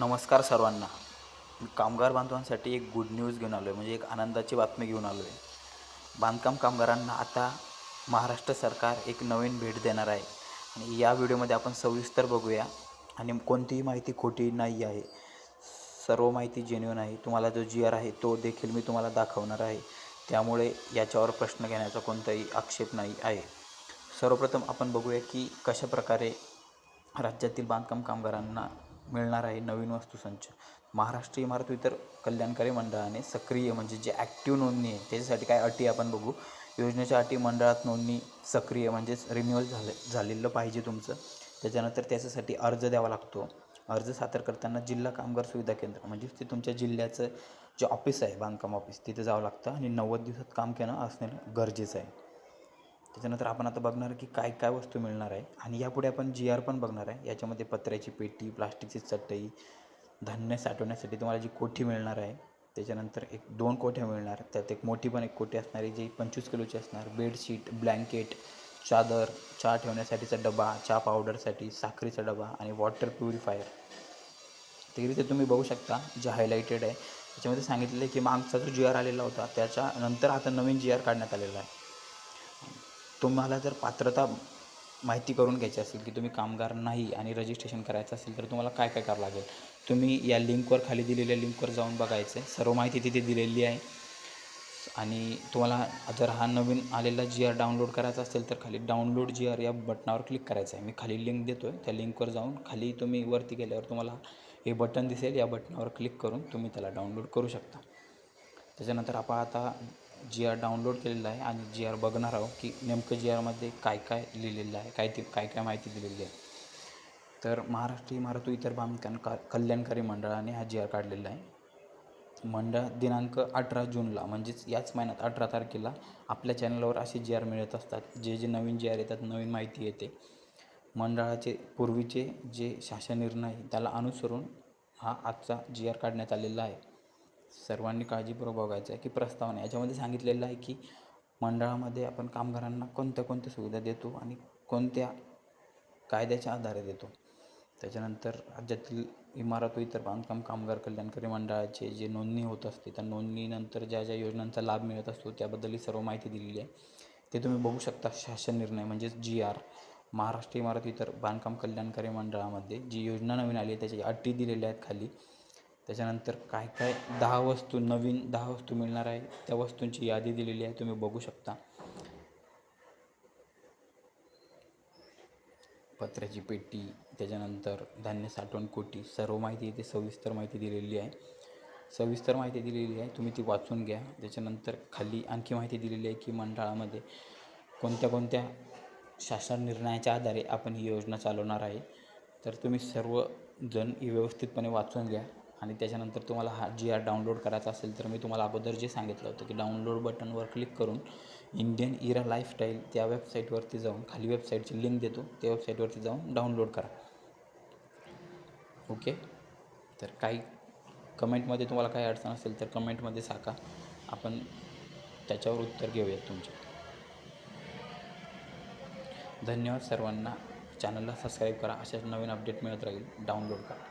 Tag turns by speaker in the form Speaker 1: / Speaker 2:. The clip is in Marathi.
Speaker 1: नमस्कार सर्वांना. कामगार बांधवांसाठी एक गुड न्यूज घेऊन आलो आहे म्हणजे एक आनंदाची बातमी घेऊन आलो आहे बांधकाम कामगारांना आता महाराष्ट्र सरकार एक नवीन भेट देणार आहे. आणि या व्हिडिओमध्ये आपण सविस्तर बघूया. आणि कोणतीही माहिती खोटी नाही आहे. सर्व माहिती जेन्युन आहे. तुम्हाला जो जी आर आहे तो देखील मी तुम्हाला दाखवणार आहे. त्यामुळे याच्यावर प्रश्न घेण्याचा कोणताही आक्षेप नाही आहे. सर्वप्रथम आपण बघूया की कशाप्रकारे राज्यातील बांधकाम कामगारांना मिळणार आहे नवीन वस्तूसंच. महाराष्ट्र इमारत इतर कल्याणकारी मंडळाने सक्रिय म्हणजे जे ॲक्टिव्ह नोंदणी आहे त्याच्यासाठी काय अटी आपण बघू. योजनेच्या अटी मंडळात नोंदणी सक्रिय म्हणजेच रिन्युअल झालं झालेलं पाहिजे तुमचं. त्याच्यानंतर त्याच्यासाठी अर्ज द्यावा लागतो. अर्ज सादर करताना जिल्हा कामगार सुविधा केंद्र म्हणजेच ते तुमच्या जिल्ह्याचं जे ऑफिस आहे बांधकाम ऑफिस तिथे जावं लागतं आणि नव्वद दिवसात काम केलं असणं गरजेचं आहे. त्याच्यानंतर आपण आता बघणार की काय काय वस्तू मिळणार आहे. आणि यापुढे आपण जी आर पण बघणार आहे. याच्यामध्ये पत्र्याची पेटी प्लास्टिकची चटई धान्य साठवण्यासाठी तुम्हाला जी कोठी मिळणार आहे त्याच्यानंतर एक दोन कोठ्या मिळणार त्यात एक मोठी पण एक कोठी असणार आहे जी पंचवीस किलोची असणार. बेडशीट ब्लँकेट चादर चहा ठेवण्यासाठीचा डबा चहा पावडरसाठी साखरेचा डबा आणि वॉटर प्युरिफायर. ते तुम्ही बघू शकता जे हायलाइटेड आहे. त्याच्यामध्ये सांगितलेलं आहे की मागचा जो जी आर आलेला होता त्याच्यानंतर आता नवीन जी आर काढण्यात आलेला आहे. तुम्हाला जर पात्रता माहिती करून घ्यायची असेल की तुम्ही कामगार नाही आणि रजिस्ट्रेशन करायचं असेल तर तुम्हाला काय काय करावं लागेल? तुम्ही या लिंकवर खाली दिलेल्या लिंकवर जाऊन बघायचं आहे सर्व माहिती तिथे दिलेली आहे. आणि तुम्हाला जर हा नवीन आलेला जी आर डाउनलोड करायचा असेल तर खाली डाउनलोड जी आर या बटनावर क्लिक करायचं आहे मी खाली लिंक देतो आहे त्या लिंकवर जाऊन खाली तुम्ही वरती गेल्यावर तुम्हाला हे बटन दिसेल. या बटनावर क्लिक करून तुम्ही त्याला डाउनलोड करू शकता. त्याच्यानंतर आपण आता जी आर डाउनलोड केलेला आहे आणि जी आर बघणार आहोत की नेमकं जी आरमध्ये काय काय लिहिलेलं आहे काय ते काय काय माहिती दिलेली आहे. तर महाराष्ट्र इमारत इतर बांधकाम का कल्याणकारी मंडळाने हा जी आर काढलेला आहे. मंडळ दिनांक अठरा जूनला म्हणजेच याच महिन्यात अठरा तारखेला आपल्या चॅनलवर असे जी आर मिळत असतात. जे जे नवीन जी आर येतात नवीन माहिती येते. मंडळाचे पूर्वीचे जे शासन निर्णय आहे त्याला अनुसरून हा आजचा जी आर काढण्यात आलेला आहे. सर्वांनी काळजीपूर्वक बघायचं आहे की प्रस्तावना याच्यामध्ये सांगितलेलं आहे की मंडळामध्ये आपण कामगारांना कोणत्या कोणत्या सुविधा देतो आणि कोणत्या कायद्याच्या आधारे देतो. त्याच्यानंतर राज्यातील इमारत व इतर बांधकाम कामगार कल्याणकारी मंडळाचे जे नोंदणी होत असते त्या नोंदणीनंतर ज्या ज्या योजनांचा लाभ मिळत असतो त्याबद्दल ही सर्व माहिती दिलेली आहे. ते तुम्ही बघू शकता शासन निर्णय म्हणजेच जी आर महाराष्ट्र इमारत इतर बांधकाम कल्याणकारी मंडळामध्ये जी योजना नवीन आली आहे त्याच्या अटी दिलेल्या आहेत खाली. त्याच्यानंतर काय काय दहा वस्तू नवीन दहा वस्तू मिळणार आहे त्या वस्तूंची यादी दिलेली आहे तुम्ही बघू शकता. पत्र्याची पेटी त्याच्यानंतर धान्य साठवण कोटी सर्व माहिती इथे सविस्तर माहिती दिलेली आहे. सविस्तर माहिती दिलेली आहे तुम्ही ती वाचून घ्या. त्याच्यानंतर खाली आणखी माहिती दिलेली आहे की मंडळामध्ये कोणत्या कोणत्या शासन निर्णयाच्या आधारे आपण ही योजना चालवणार आहे. तर तुम्ही सर्वजण ही व्यवस्थितपणे वाचून घ्या. आणि त्याच्यानंतर तुम्हाला हा जी आर डाउनलोड करायचा असेल तर मी तुम्हाला अगोदर जे सांगितलं होतं की डाउनलोड बटनवर क्लिक करून इंडियन इरा लाईफस्टाईल त्या वेबसाईटवरती जाऊन खाली वेबसाईटची लिंक देतो त्या वेबसाईटवरती जाऊन डाउनलोड करा. ओके? तर काही कमेंटमध्ये तुम्हाला काही अडचण असेल तर कमेंटमध्ये सांगा. आपण त्याच्यावर उत्तर घेऊयात तुमचे. धन्यवाद सर्वांना. चॅनलला सबस्क्राईब करा. अशाच नवीन अपडेट मिळत राहील. डाउनलोड करा.